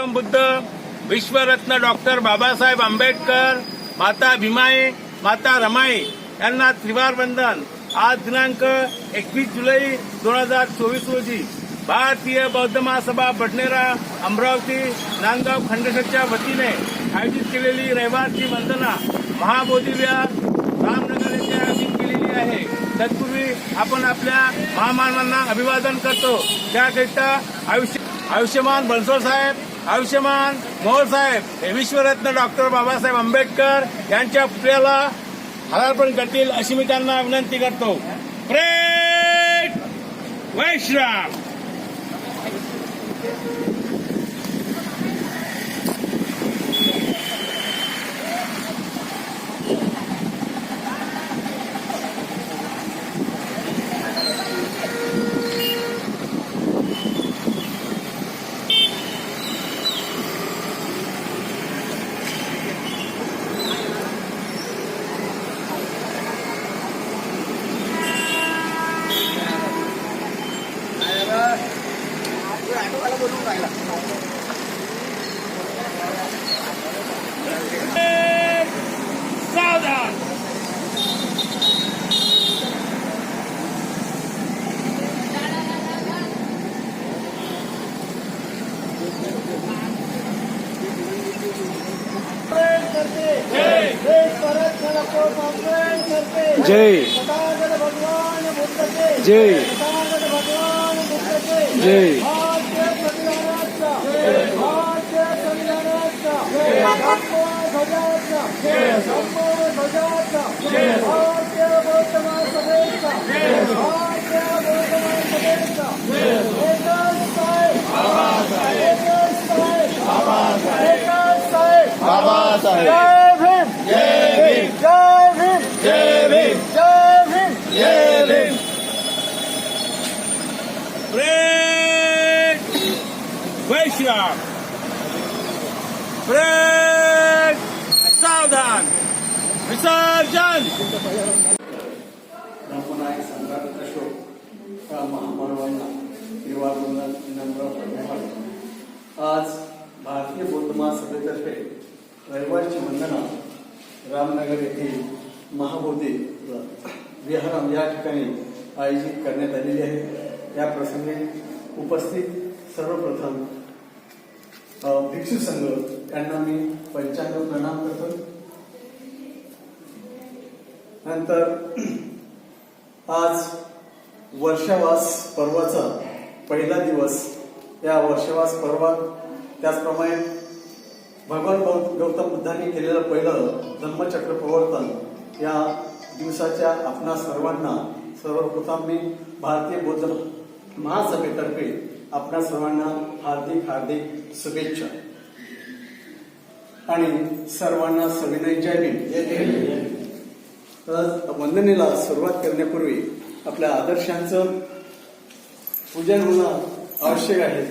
गौतम बुद्ध विश्वरत्न डॉक्टर बाबासाहेब आंबेडकर माता भीमाई माता रमाई यांना त्रिवार वंदन आज दिनांक एकवीस जुलै दोन हजार चोवीस रोजी भारतीय बौद्ध महासभा बडनेरा अमरावती नांदगाव खंडशच्या वतीने आयोजित केलेली रविवारची वंदना महाबोधी विहार रामनगर येथे आयोजित केलेली आहे. तत्पूर्वी आपण आपल्या महामानवांना अभिवादन करतो. त्याकरिता आयुष्य आयुष्यमान बनसोड साहेब आयुष्यमान मोहोळ साहेब हे विश्वरत्न डॉक्टर बाबासाहेब आंबेडकर यांच्या पुतळ्याला हारार्पण करतील अशी मी त्यांना विनंती करतो. प्रेम वैश्राम! सावधान जय। जय जय बाबासाहेब जय। भीम जय भीम जय भीम जय भीम जय भीम जय भीम प्रेट वैश्राम प्रेट सावधान विसर्जन! ब्रह्मनायक संघात अशोक या महामानवांना निर्वाह नम्र धन्यवाद आज भारतीय बौद्ध महासभेतर्फे रविवारची वंदना रामनगर येथील महाबोधी विहाराम या ठिकाणी आयोजित करण्यात आलेली आहे. या प्रसंगी उपस्थित सर्वप्रथम भिक्षू संघ यांना मी पंचांग प्रणाम करतो. नंतर आज वर्षावास पर्वाचा पहिला दिवस या वर्षावास पर्वात त्याचप्रमाणे भगवान गौतम बुद्धांनी केलेलं पहिलं धम्मचक्र प्रवर्तन या दिवसाच्या आपणा सर्वांना सर्वप्रथम मी भारतीय बौद्ध महासभेतर्फे आपणा सर्वांना हार्दिक हार्दिक शुभेच्छा. आणि सर्वांना सविनय जय तर वंदनेला सुरुवात करण्यापूर्वी आपल्या आदर्शांचं पूजन होणं आवश्यक आहे.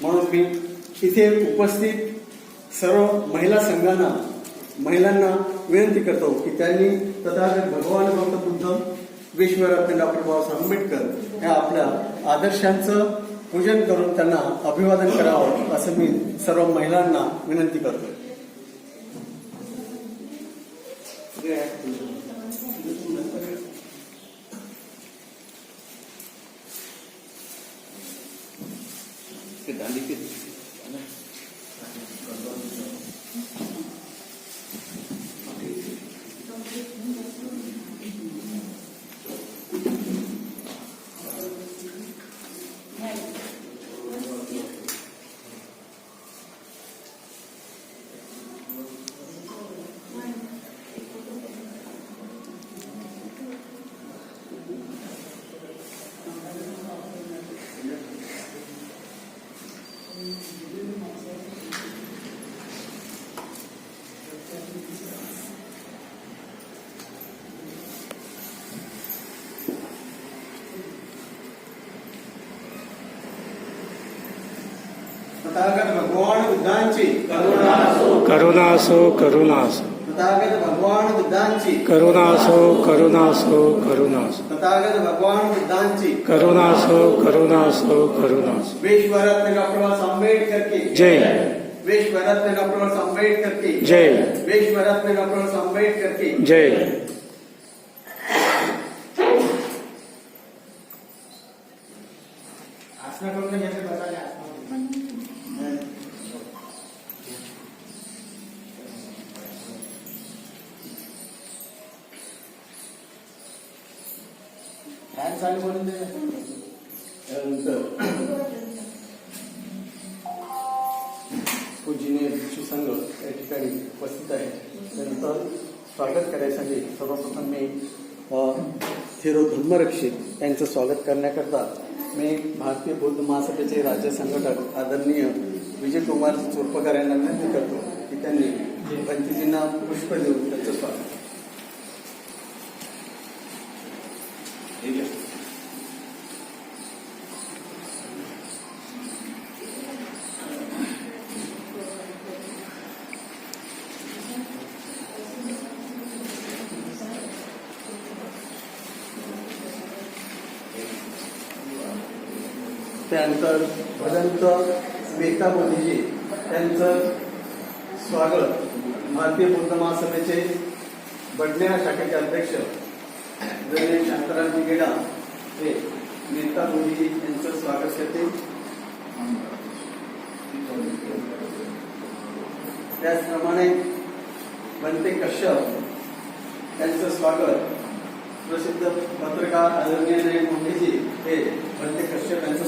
म्हणून मी इथे उपस्थित सर्व महिला संघांना महिलांना विनंती करतो की त्यांनी तथागत भगवान गौतम बुद्ध विश्वरत्न डॉक्टर बाबासाहेब आंबेडकर या आपल्या आदर्शांचं पूजन करून त्यांना अभिवादन करावं असं मी सर्व महिलांना विनंती करतो sekedar dikit. mana? तथागत भगवान बुद्धांची करुणासो। करुणासो तथागत भगवान बुद्धांची। करुणासो करुणासो करुणासो। तथागत भगवान बुद्धांची। करुणासो करुणासो करुणासो। विश्वरत्न डॉक्टर बाबासाहेब आंबेडकर की जय। विश्वरत्न डॉक्टर आंबेडकर की जय. विश्वरत्न डॉक्टर आंबेडकर की जय। त्यानंतर पूजनीय भिक्षू संघ या ठिकाणी उपस्थित आहे. त्यानंतर स्वागत करायसाठी सर्वप्रथम मी थिरो धर्मरक्षित यांचं स्वागत करण्याकरता मी भारतीय बौद्ध महासभेचे राज्य संघटक आदरणीय विजयकुमार चोरपकर यांना विनंती करतो की त्यांनी पंतजींना पुष्प देऊन त्यांचं स्वागत त्यानंतर भदंत मेहता मोदीजी त्यांचं स्वागत भारतीय बौद्ध महासभेचे बडण्या शाखेचे अध्यक्ष जगदीश शांताराम निगेडा हे मेहता मोदीजी यांचं स्वागत करते. त्याचप्रमाणे बनते कश्यप यांचं स्वागत प्रसिद्ध पत्रकार आदरणीय नाईक मोठेजी हे बनते कश्यप यांचं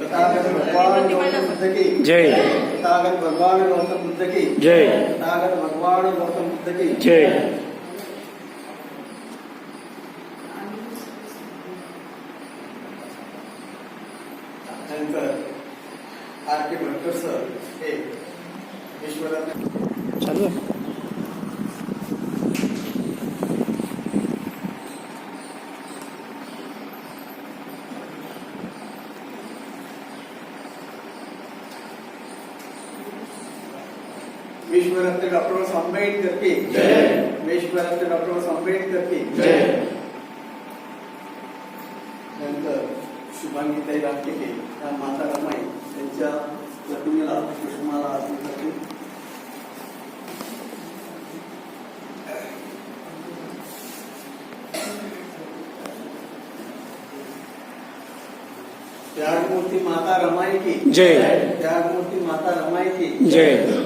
तथागत भगवान गौतम बुद्ध की. जय. तथागत भगवान गौतम बुद्ध की. जय. तथागत भगवान गौतम बुद्ध की. जय त्यानंतर आर के भटकर सर हे विश्वरत्न चालू आहे विश्वरत्न डॉक्टर आंबेडकर की जय. विश्वरत्न डॉक्टर आंबेडकर की जय. त्यानंतर शुभांगीताई रामटेके या माता रमाई यांच्या प्रतिमेला पुष्पमाला अर्पण करते. त्यागमूर्ती माता रमाई की जय. त्यागमूर्ती माता रमाई की जय.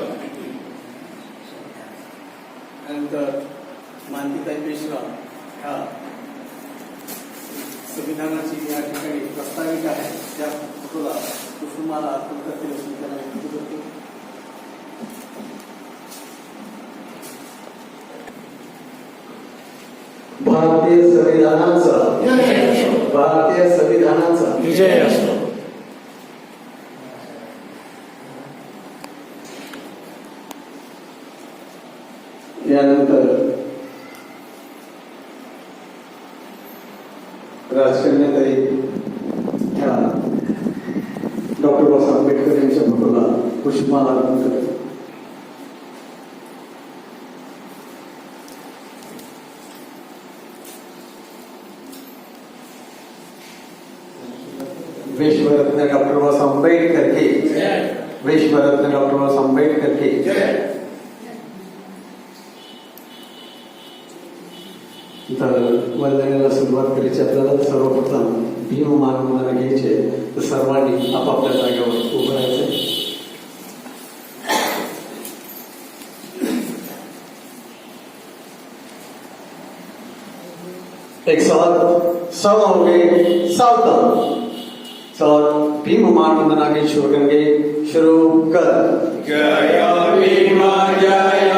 विधानाची या ठिकाणी प्रस्तावित आहे. त्या फोटोला कुसुमाला अर्पण करते मी त्याला विनंती करतो. भारतीय संविधानाचा भारतीय संविधानाचा विजय असतो. यानंतर राजकन्याताई ह्या डॉक्टर बाबासाहेब आंबेडकर यांच्या फोटोला पुष्पमाला अर्पण करतात विश्वरत्न डॉक्टर बाबासाहेब आंबेडकर की. विश्वरत्न डॉक्टर बाबासाहेब आंबेडकर की. तर वंदनेला सुरुवात करायची. आपल्याला सर्वप्रथम भीम मानवाला घ्यायचे. तर सर्वांनी आपापल्या जागेवर उभं राहायचं. एक साथ सौ हो गए सावधान सर भीम मानवंदना के शुरू करेंगे शुरू कर. जय भीमा जय